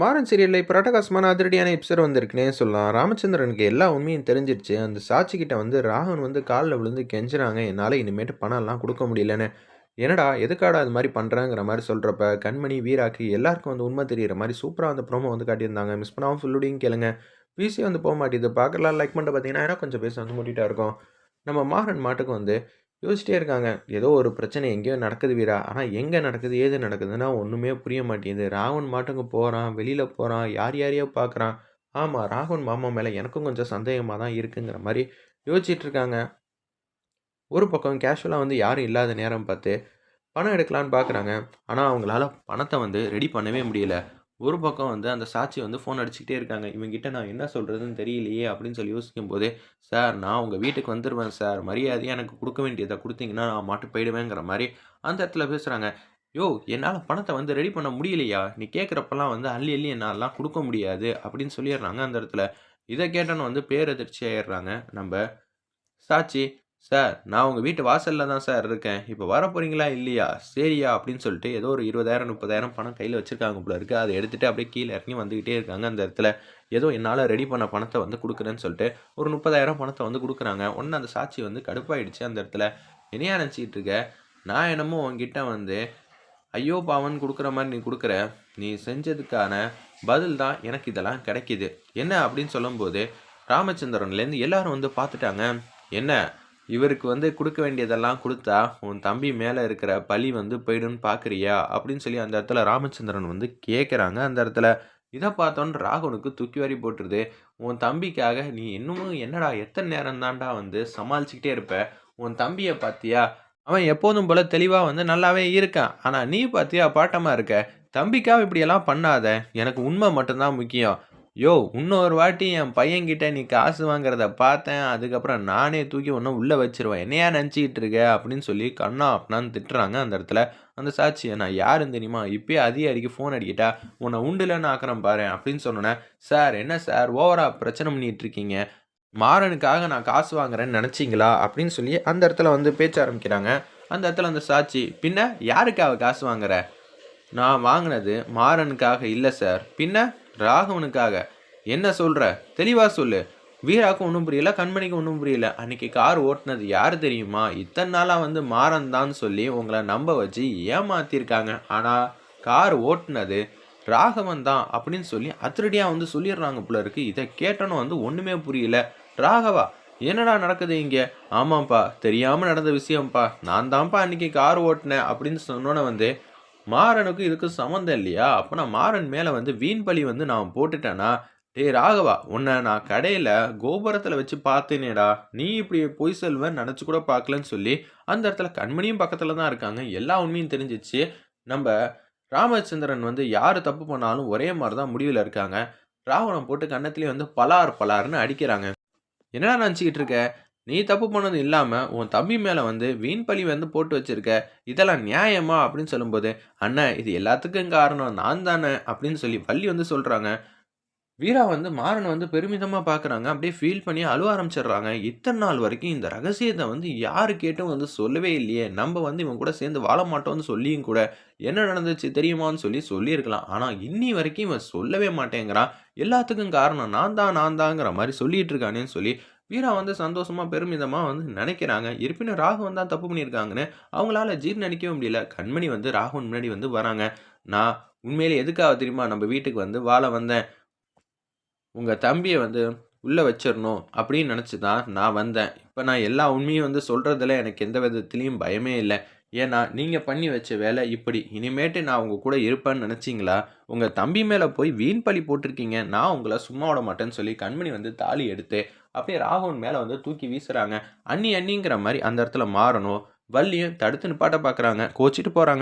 மாறன் சீரியலில் இப்போ ரட்டகாசமான அதிரடியான எபிசோட் வந்திருக்குனே சொல்லலாம். ராமச்சந்திரனுக்கு எல்லா உண்மையும் தெரிஞ்சிருச்சு. அந்த சாட்சிக்கிட்ட வந்து ராகவன் வந்து காலில் விழுந்து கெஞ்சுறாங்க. என்னால் இனிமேட்டு பணம்லாம் கொடுக்க முடியலன்னு. என்னடா எதுக்காடா அது மாதிரி பண்ணுறாங்கிற மாதிரி சொல்கிறப்ப கண்மணி வீராக்கு எல்லாருக்கும் வந்து உண்மை தெரிகிற மாதிரி சூப்பராக அந்த ப்ரோமோ வந்து காட்டியிருந்தாங்க. மிஸ் பண்ணாமல் ஃபுல்லுடையும் கேளுங்க. பிசி வந்து போக மாட்டேது. பார்க்கலாம் லைக் பண்ணிட்டு பார்த்தீங்கன்னா ஏன்னா கொஞ்சம் பேச வந்து மூட்டிகிட்டா இருக்கும். நம்ம மாறன் மாட்டுக்கு வந்து யோசிச்சிட்டே இருக்காங்க. ஏதோ ஒரு பிரச்சனை எங்கேயோ நடக்குது வீரா. ஆனால் எங்கே நடக்குது ஏது நடக்குதுன்னா ஒன்றுமே புரிய மாட்டேங்குது. ராகவன் மாட்டுங்க போகிறான் வெளியில் போகிறான் யார் யாரையோ பார்க்குறான் ஆமாம் ராகவன் மாமா மேலே எனக்கும் கொஞ்சம் சந்தேகமாக தான் இருக்குங்கிற மாதிரி யோசிச்சுட்டு இருக்காங்க. ஒரு பக்கம் கேஷுவலாக வந்து யாரும் இல்லாத நேரம் பார்த்து பணம் எடுக்கலான்னு பார்க்குறாங்க ஆனால் அவங்களால பணத்தை வந்து ரெடி பண்ணவே முடியல. ஒரு பக்கம் வந்து அந்த சாட்சி வந்து ஃபோன் அடிச்சுக்கிட்டே இருக்காங்க. இவங்கிட்ட நான் என்ன சொல்கிறதுன்னு தெரியலையே அப்படின்னு சொல்லி யோசிக்கும் போதே சார் நான் உங்கள் வீட்டுக்கு வந்துடுவேன் சார். மரியாதையாக எனக்கு கொடுக்க வேண்டியதை கொடுத்தீங்கன்னா நான் மாட்டு போயிடுவேங்கிற மாதிரி அந்த இடத்துல பேசுகிறாங்க யோ என்னால் பணத்தை வந்து ரெடி பண்ண முடியலையா? நீ கேட்குறப்பெல்லாம் வந்து அள்ளி அள்ளி என்னாலலாம் கொடுக்க முடியாது அப்படின்னு சொல்லிடுறாங்க அந்த இடத்துல. இதை கேட்டோன்னு வந்து பேரதிர்ச்சி ஆயிடுறாங்க. நம்ம சாட்சி சார் நான் உங்கள் வீட்டு வாசலில் தான் சார் இருக்கேன். இப்போ வர போகிறீங்களா இல்லையா? சரியா அப்படின்னு சொல்லிட்டு ஏதோ ஒரு இருபதாயிரம் முப்பதாயிரம் பணம் கையில் வச்சுருக்காங்க போல இருக்குது அதை எடுத்துகிட்டு அப்படியே கீழே இறங்கி வந்துக்கிட்டே இருக்காங்க அந்த இடத்துல. ஏதோ என்னால் ரெடி பண்ண பணத்தை வந்து கொடுக்குறேன்னு சொல்லிட்டு ஒரு முப்பதாயிரம் பணத்தை வந்து கொடுக்குறாங்க. ஒன்று அந்த சாட்சி வந்து கடுப்பாயிடுச்சு அந்த இடத்துல. என்னையா நினச்சிக்கிட்டு இருக்க? நான் என்னமோ உங்ககிட்ட வந்து ஐயோ பாவன் கொடுக்குற மாதிரி நீ கொடுக்குற. நீ செஞ்சதுக்கான பதில் தான் எனக்கு இதெல்லாம் கிடைக்கிது. என்ன? அப்படின்னு சொல்லும்போது ராமச்சந்திரன்லேருந்து எல்லாரும் வந்து பார்த்துட்டாங்க. என்ன? இவருக்கு வந்து கொடுக்க வேண்டியதெல்லாம் கொடுத்தா உன் தம்பி மேலே இருக்கிற பழி வந்து போய்டுன்னு பார்க்குறியா அப்படின்னு சொல்லி அந்த இடத்துல ராமச்சந்திரன் வந்து கேட்குறாங்க அந்த இடத்துல இதை பார்த்தோன்னு ராகுனுக்கு தூக்கி வாரி போட்டுருது. உன் தம்பிக்காக நீ இன்னமும் என்னடா எத்தனை நேரம் தான்டா வந்து சமாளிச்சுக்கிட்டே இருப்ப? உன் தம்பியை பார்த்தியா? அவன் எப்போதும் போல தெளிவாக வந்து நல்லாவே இருக்கான். ஆனால் நீ பார்த்தியா? பாட்டமாக இருக்க. தம்பிக்காக இப்படியெல்லாம் பண்ணாத. எனக்கு உண்மை மட்டும்தான் முக்கியம். யோ இன்னொரு வாட்டி என் பையன்கிட்ட நீ காசு வாங்குறத பார்த்தேன் அதுக்கப்புறம் நானே தூக்கி ஒன்றும் உள்ளே வச்சிருவேன். என்னையா நினச்சிக்கிட்டு இருக்க? அப்படின்னு சொல்லி கண்ணா அப்படின்னு திட்டுறாங்க அந்த இடத்துல. அந்த சாட்சியை நான் யாருன்னு தெரியுமா? இப்போயே அதிகாரிக்கு ஃபோன் அடிக்கிட்டா உன்னை உண்டுலன்னு ஆக்கிறேன் பாரு அப்படின்னு சொன்னோன்னே சார் என்ன சார்? ஓவராக பிரச்சனை பண்ணிகிட்டு இருக்கீங்க. மாறனுக்காக நான் காசு வாங்குறேன்னு நினச்சிங்களா? அப்படின்னு சொல்லி அந்த இடத்துல வந்து பேச்ச ஆரம்பிக்கிறாங்க. அந்த இடத்துல அந்த சாட்சி பின்ன யாருக்காக காசு வாங்குற? நான் வாங்கினது மாறனுக்காக இல்லை சார். பின்ன ராகவனுக்காக. என்ன சொல்கிற தெளிவாக சொல்லு. வீராக்கும் ஒன்றும் புரியல கண்மணிக்கு ஒன்றும் புரியல. அன்னைக்கு கார் ஓட்டினது யார் தெரியுமா? இத்தனை நாளாக வந்து மாறந்தான்னு சொல்லி உங்களை நம்ப வச்சு ஏமாத்திருக்காங்க. ஆனால் கார் ஓட்டினது ராகவன் தான் அப்படின்னு சொல்லி அதிரடியாக வந்து சொல்லிடுறாங்க போல இருக்கு. இதை கேட்டனும் வந்து ஒன்றுமே புரியல. ராகவா என்னடா நடக்குது இங்கே? ஆமாம்ப்பா தெரியாமல் நடந்த விஷயம்ப்பா. நான் தான்ப்பா அன்றைக்கி கார் ஓட்டினேன் அப்படின்னு சொன்னோன்னே வந்து மாறனுக்கு இதுக்கு சம்மந்தம் இல்லையா? அப்போ நான் மாறன் மேலே வந்து வீண் பழி வந்து நான் போட்டுட்டேன்னா ஏய் ராகவா உன்னை நான் கடையில் கோபுரத்தில் வச்சு பார்த்தேனேடா. நீ இப்படி பொய் செல்வன் நினச்சி கூட பார்க்கலன்னு சொல்லி அந்த இடத்துல கண்மணியும் பக்கத்தில் தான் இருக்காங்க. எல்லா உண்மையும் தெரிஞ்சிச்சு. நம்ம ராமச்சந்திரன் வந்து யார் தப்பு பண்ணாலும் ஒரே மாதிரி தான் முடிவில் இருக்காங்க. ராவணம் போட்டு கன்னத்துலேயே வந்து பலார் பலார்னு அடிக்கிறாங்க. என்னடா நினச்சிக்கிட்டு இருக்க? நீ தப்பு பண்ணது இல்லாமல் உன் தம்பி மேலே வந்து வீண் பழி வந்து போட்டு வச்சுருக்க. இதெல்லாம் நியாயமா? அப்படின்னு சொல்லும்போது அண்ணன் இது எல்லாத்துக்கும் காரணம் நான் தானே? அப்படின்னு சொல்லி வள்ளி வந்து சொல்கிறாங்க வீரா வந்து மாறனை வந்து பெருமிதமாக பார்க்குறாங்க அப்படியே ஃபீல் பண்ணி அழுவ ஆரம்பிச்சிடுறாங்க. இத்தனை நாள் வரைக்கும் இந்த ரகசியத்தை வந்து யாரு கேட்டும் வந்து சொல்லவே இல்லையே. நம்ம வந்து இவன் கூட சேர்ந்து வாழ மாட்டோம்னு சொல்லியும் கூட என்ன நடந்துச்சு தெரியுமான்னு சொல்லி சொல்லியிருக்கலாம். ஆனால் இன்னி வரைக்கும் இவன் சொல்லவே மாட்டேங்கிறான். எல்லாத்துக்கும் காரணம் நான் தான் நான் தாங்கிற மாதிரி சொல்லிட்டு இருக்கானேன்னு சொல்லி வீரா வந்து சந்தோஷமாக பெருமிதமாக வந்து நினைக்கிறாங்க. இருப்பினும் ராகவன் தான் தப்பு பண்ணியிருக்காங்கன்னு அவங்களால ஜீர்ணிக்கவே முடியல. கண்மணி வந்து ராகவன் முன்னாடி வந்து வராங்க. நான் உண்மையிலே எதுக்காக தெரியுமா? நம்ம வீட்டுக்கு வந்து வாழ வந்தேன். உங்கள் தம்பியை வந்து உள்ளே வச்சிடணும் அப்படின்னு நினச்சி தான் நான் வந்தேன். இப்போ நான் எல்லா உண்மையும் வந்து சொல்கிறதுல எனக்கு எந்த விதத்துலேயும் பயமே இல்லை. ஏன்னா நீங்கள் பண்ணி வச்ச வேலை இப்படி. இனிமேட்டு நான் உங்கள் கூட இருப்பேன்னு நினச்சிங்களா? உங்கள் தம்பி மேலே போய் வீண் பழி போட்டிருக்கீங்க. நான் உங்களை சும்மா விட மாட்டேன்னு சொல்லி கண்மணி வந்து தாலி எடுத்து அப்படியே ராகவன் மேலே வந்து தூக்கி வீசுகிறாங்க அண்ணி அண்ணிங்கிற மாதிரி அந்த இடத்துல மாறணும். வள்ளியும் தடுத்து நிப்பாட்ட பார்க்குறாங்க கோச்சிட்டு போகிறாங்க